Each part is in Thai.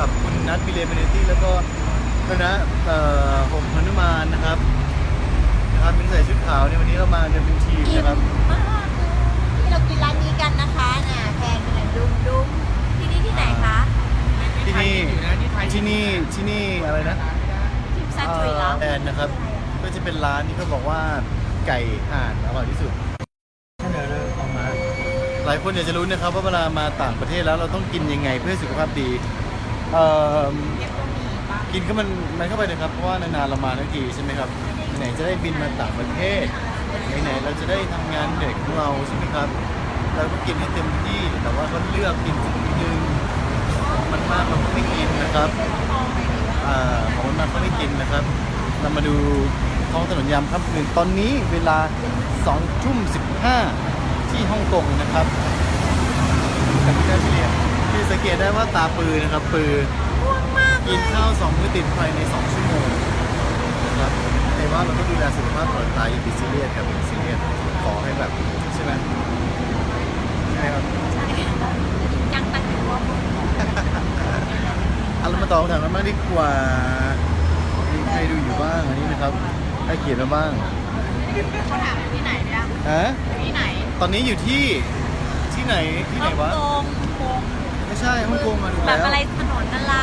กับคุณนัทบิเลเมเนตี้แล้วก็คณะเอ่อหงพนุมานนะครับนะครับเป็นใส่ชุดขาวในวันนี้เรามากันเป็นทีมกินนะครับ มากที่เรากินร้านนี้กันนะคะน่ะแพงเป็นอะไรดุมดุมที่นี่ที่ไหนคะที่นี่ที่นี่ที่นี่อะไรนะทิมซานจุยเหรอแอนนะครับ ก็จะเป็นร้านที่เขาบอกว่าไก่ห่านอร่อยที่สุดเดี๋ยวเราออกมาหลายคนอยากจะรู้นะครับว่าเวลามาต่างประเทศแล้วเราต้องกินยังไงเพื่อสุขภาพดี เอ่อกินก็มันมันเข้าไปนะครับเพราะว่านานๆเรามาทั้งทีใช่ไหมครับไหนจะได้บินมาต่างประเทศไหนๆเราจะได้ทำงานเด็กของเราใช่ไหมครับเราก็กินให้เต็มที่แต่ว่าก็เลือกกินสิ่งที่หนึ่งของมันมากเราก็ไม่กินนะครับอ่าของมันมากก็ไม่กินนะครับ เรามาดูท้องถนนยามค่ำคืนตอนนี้เวลา2ทุ่ม15ที่ฮ่องกงนะครับกับพี่ได้เฉลี่ย สังเกตได้ว่าตาปือนะครับ ปือง่วงมากเลกินยข้าวสองมื้อติดภายใน2ชั่วโมงนะครับแต่ว่าเราก็ดูแลสุขภาพก่อนตายอย่าไปซีเรียสครับอย่าไปซีเรียสขอให้แบบใช่ไหมใช่ครับยังตังหัวมึงเอาเรามาต่อคำถามกันบ้างดีกว่ามีใครดูอยู่บ้างอันนี้นะครับใครเขียนมาบ้างเขาถามที่ไหนเนี่ยฮะที่ไหนตอนนี้อยู่ที่ที่ไหนที่ไหนวะฮ่องกงไม่ ใช่ฮ่องกงมาดูแบแล้บวอะไรถนนอะไร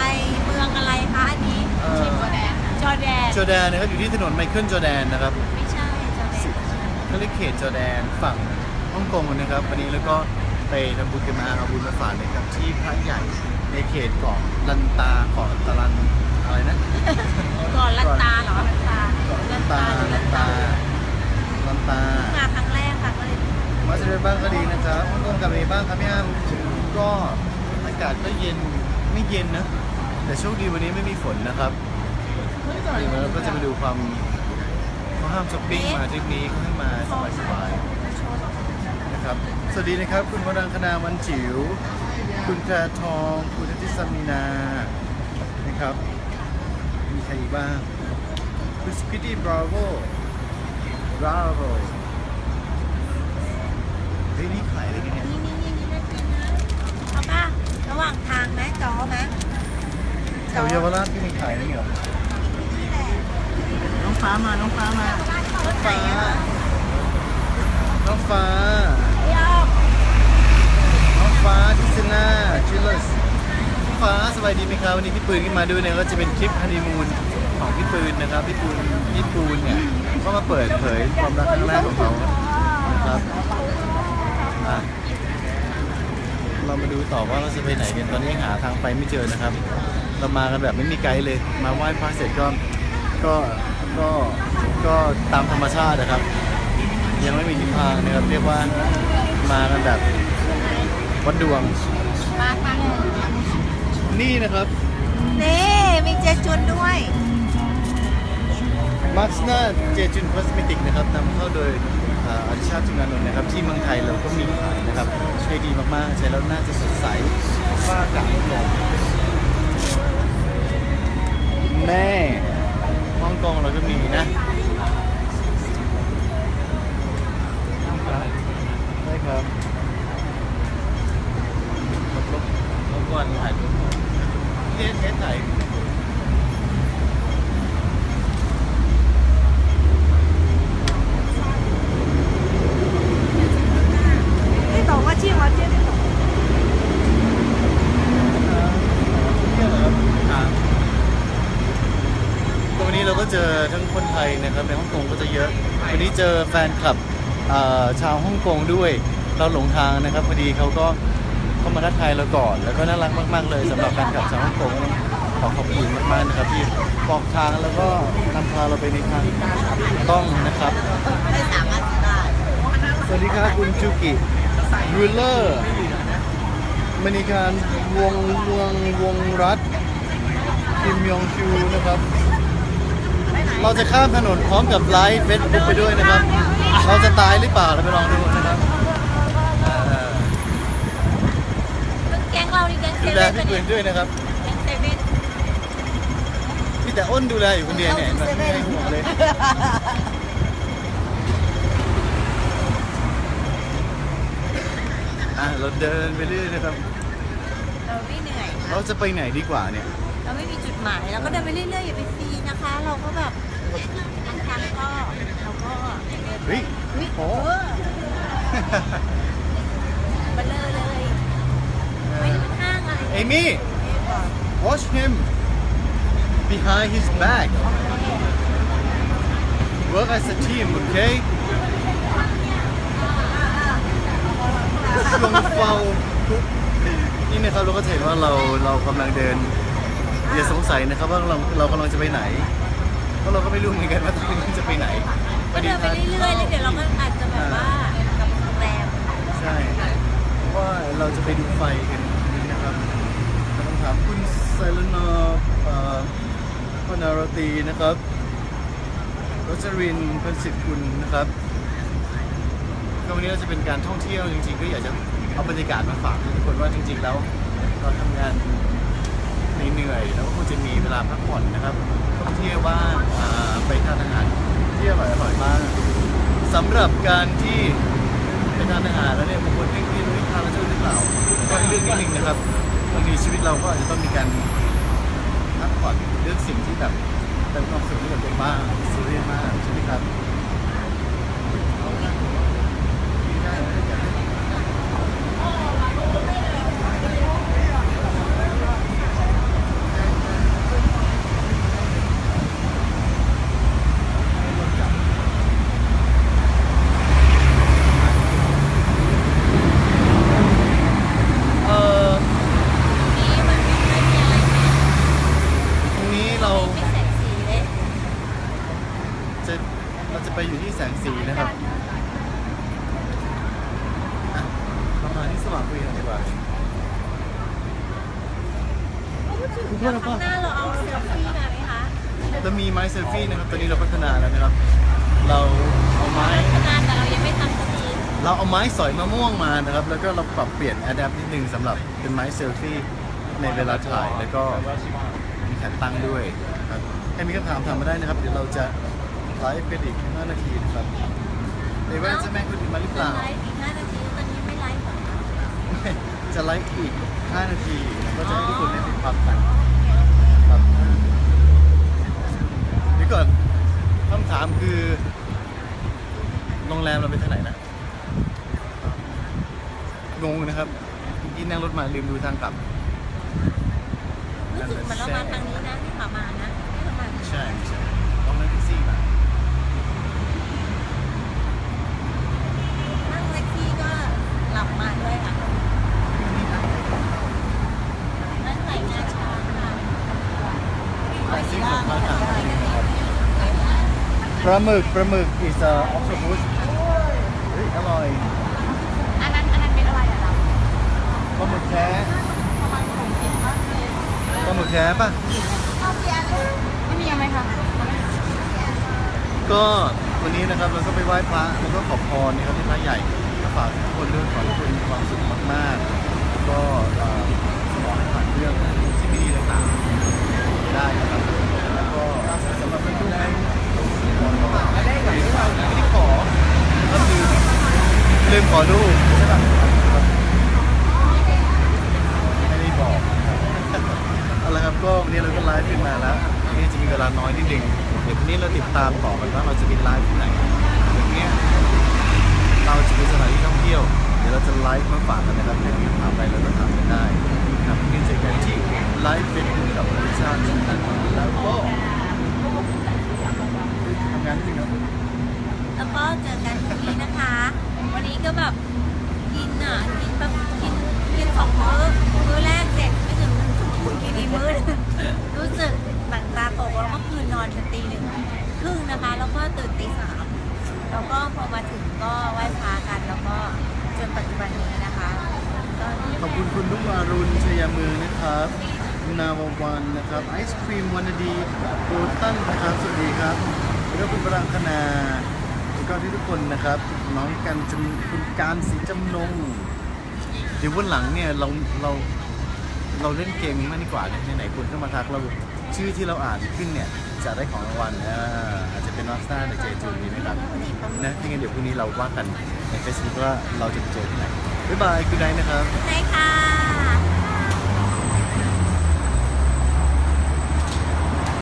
เมืองอะไรคะอันนี้เอ่อจอร์แดนจอร์แดนจอร์แดนนะครับอยู่ที่ถนนไมเคิลจอร์แดนนะครับไม่ใช่จอร์แดนเขาเรียกเขตจอร์แดนฝั่งฮ่องกงนะครับวันนี้แล้วก็ไปทำบุญกันมาเอาบุญมาฝากนะครับที่พระใหญ่ในเขตเกาะลันตาเกาะตะลันอะไรนะ ก่อนลันตาเหรอลันตา ลันตาลันตาลันตา มาครั้งแรกค่ะก็เลย มาสเตอร์บ้างก็ดีนะครับฮ่องกงกับเมบ้างครับพี่อ้ำก็อากาศก็เย็นไม่เย็นนะ แต่โชคดีวันนี้ไม่มีฝนนะครับเดี๋ยวเราก็จะไปดูความเขาห้ามช้อปปิ้งมาทริปนี้เขาให้มาสบายๆนะครับสวัสดีนะครับ คุณวรังคณาวันจิ๋วคุณแพรทอง คุณอาทิตสามีนานะครับ มีใครอีกบ้างคุณสปิตี้บราโวบราโวเฮ้ยนี่ขายอะไรกันนี่น่ากินนะเอาป่ะระหว่างทางไหมจอไหม แถวเยาวราชที่มีขายนี่เหรอนี่แหละน้องฟ้ามา น้องฟ้ามารถไหนอะคะน้องฟ้าพี่อ้อมน้องฟ้าทิสนาชิลเลสน้องฟ้าสบายดีไหมครับวันนี้พี่ปืนขึ้นมาด้วยเนี่ยก็จะเป็นคลิปฮันนีมูนของพี่ปืนนะครับพี่ปืนพี่ปูนเนี่ยก็มาเปิดเผยความรักครั้งแรกของเขานะครับอะเรามาดูต่อว่าเราจะไปไหนกันตอนนี้ยังหาทางไปไม่เจอนะครับ เรามากันแบบไม่มีไกด์เลย มาไหว้พระเสร็จก็ก็ก็ก็ตามธรรมชาตินะครับ ยังไม่มีทิศทางนะครับ เรียกว่ามากันแบบวัดดวง มาทางนี่นะครับ นี่มีเจจุนด้วย มาร์คสนาเจจุนคอสเมติกนะครับนำเข้าโดยอ่าอธิชาติจุนานนท์นะครับ ที่เมืองไทยเราก็มีขายนะครับใช้ดีมากๆ ใช้แล้วน่าจะสดใสฝ้ากระลง แม่ฮ่องกงเราก็มีนะได้ครับรบรบรบกวนถ่ายรูปเทสเทสถ่าย นี่บอกว่าชื่อว่าเจ๊ได้บอก วั นนี้เราก็เจอทั้งคนไทยนะครับในฮ่องกงก็จะเยอะ วันนี้เจอแฟนคลับชาวฮ่องกงด้วย เราหลงทางนะครับพอดีเขาก็เข้ามาทักทายเราก่อน แล้วก็น่ารักมาก ๆ เลยสำหรับแฟนคลับชาวฮ่องกงขอขอบคุณมากๆนะครับที่บอกทางแล้วก็นำพาเราไปในทางต้องนะครับไม่สามารถได้สวัสดีครับคุณจูกิรูเลอร์มณีการวงวงวงรัฐคิมยองชูนะครับ เราจะข้ามถนนพร้อมกับไลฟ์เฟซบุ๊กไปด้วยนะครับ เราจะตายหรือเปล่าเราไปลองดูนะครับแก๊งเรานี่แก๊งเซดูแลเว่นพี่ปะปืเนี่ยนด้วยนะครับแก๊งเซเว่นพี่แต่อ้นดูแลอยู่คนเดียวเนี่ยมันไม่ให้ห่วงเลยอะเราเดินไปเรื่อยนะครับ เราไม่เหนื่อย เราจะไปไหนดีกว่าเนี่ย เราไม่มีจุดหมายเราก็เดินไปเรื่อยๆอย่าไปฟรีนะคะ เราก็แบบบางครั้งก็เราก็เดินไปเฮ้ยเฮ้ยโอ้เออมาเลยเลย ไม่ได้เป็นห้างอะไร เอมี่ watch him behind his back work as a team okay ช่วงเฝ้าทุกนี่นะครับเราก็จะเห็นว่าเราเรากำลังเดิน อย่าสงสัยนะครับว่าเราเรากำลังจะไปไหนเพราะเราก็ไม่รู้เหมือนกันว่าตอนนี้จะไปไหนก็เดินไปเรื่อยๆแล้วเดี๋ยวเราก็อาจจะแบบว่ากลับโรงแรมใช่เพราะว่าเราจะไปดูไฟกันนะครับเราต้องถามคุณไซลนอเอ่อพนารตีนะครับรจรินทร์พันสิทธิ์คุณนะครับก็วันนี้เราจะเป็นการท่องเที่ยวจริงๆ ก็อยากจะเอาบรรยากาศมาฝากทุกคนว่าจริง ๆ แล้วเราทำงาน เหนื่อยๆแล้วก็คงจะมีเวลาพักผ่อนนะครับท่องเที่ยวบ้างไปทานอาหารที่อร่อยๆบ้างสำหรับการที่ไปทานอาหารแล้วเนี่ยบางคนเรื่องที่เราทานแล้วจะหรือเปล่าก็เรื่องนิดนึงนะครับบางทีชีวิตเราก็อาจจะต้องมีการพักผ่อนเลือกสิ่งที่แบบเป็นความสุขให้กับตัวบ้างซีเรียสมากใช่ไหมครับเออ นี่มันไม่ค่อยมีอะไรนะ ตรงนี้เรา ไม่แสงสีเลย จะเราจะไปอยู่ที่แสงสีนะครับอะประมาณที่สว่างคุย กว่าเดี๋ยวข้างหน้าเราเอาเซลฟี่มาไหมคะจะมีไม้เซลฟี่นะครับ ตอนนี้เราพัฒนาแล้วนะครับ เราเอาไม้ ขนาดแต่เรายังไม่ทำสักทีเราเอาไม้สอยมะม่วงมานะครับ แล้วก็เราปรับเปลี่ยนอะแดปนิดนึงสำหรับเป็นไม้เซลฟี่ในเวลาถ่าย แล้วก็มีแขนตั้งด้วยครับให้มีคำถามถามมาได้นะครับ เดี๋ยวเราจะไลฟ์เป็นอีก5นาทีนะครับในว่าจะแม่คุณมาหรือเปล่า ไลฟ์อีกห้านาที จะไลฟ์อีก 5 นาทีแล้วก็จะให้ทุกคนได้ไปพักกันครับเดี๋ยวก่อนคำถามคือโรงแรมเราไปทางไหนนะงงนะครับเมื่นั่งรถมาลืมดูทางกลับรู้สึกเหมือนเรามาทางนี้นะที่เรามา ใช่ใช่ต้องนั่งแท็กซี่มา นั่งแท็กซี่ก็หลับมาด้วยค่ะนั่งไหลงาช้างค่ะ ไปซิ่งของพระอาจารย์ ปลาหมึกปลาหมึก is a octopus เฮ้ยอร่อยอันนั้นอันนั้นเป็นอะไรอะเราปลาหมึกแท้ปลาหมึกแท้ป่ะไม่มีอะไรคะก็วันนี้นะครับเราก็ไปไหว้พระแล้วก็ขอพรนะครับที่พระใหญ่ก็ฝากทุกคนด้วยขอให้ทุกคนมีความสุขมากๆแล้วก็เอ่อขอให้ผ่านเรื่องที่ไม่ดีต่างๆได้นะครับแล้วก็สำหรับเพื่อนๆให้ไม่ได้ไม่ได้ขอก็คือลืมขอลูกใช่ป่ะไม่ได้บอก เอาละครับก็วันนี้เราก็ไลฟ์ขึ้นมาแล้วนี่จะมีเว ลาน้อยนิดนึงเดี๋ยววันนี้เราติดตามต่อกันว่าเราจะมีไลฟ์ที่ไหนอย่างเงี้ยเราจะไปสถานที่ท่องเที่ยว เดี๋ยวเราจะไลฟ์มาฝากกันนะครับถ้ามีคำถามไรเราก็ถามกันได้นะครับนี่เจอกันที่ไลฟ์เฟซบุ๊กกับอริชาตินะครับแล้วก็ทำงานจริงครับแล้วก็เจอกันพรุ่งนี้นะคะ วันนี้ก็แบบกินอะกินแบบกินกินสองมื้อมื้อแรกเสร็จไม่ถึงกินอีกมื้อรู้สึก หนังตาตกแล้วเมื่อคืนนอนจนตีหนึ่งครึ่งนะคะ แล้วก็ตื่นตีสามแล้วก็พอมาถึงก็ไหว้พระกัน แล้วก็จนปัจจุบันนี้นะคะก็ขอบคุณคุณลุงอรุณชัยมือนะครับ นาววันนะครับ ไอศครีมวันดีโกตันนะครับสวัสดีครับแล้วก็คุณปรังคณาแล้วก็ที่ทุกคนนะครับ น้องกันจำคุณการสีจำนงเดี๋ยววันหลังเนี่ยเราเรา เราเล่นเกมนี้มากดีกว่าเนี่ยไหนคุณก็มาทักเราชื่อที่เราอ่านขึ้นเนี่ยจะได้ของรางวัลอาจจะเป็นนอสตาหรือเจจูดีไหมครับนะที่งั้นเดี๋ยวพรุ่งนี้เราว่ากันในเฟซบุ๊กว่าเราจะไปเจอที่ไหนบ๊ายบายคุณไดนะครับได้ค่ะ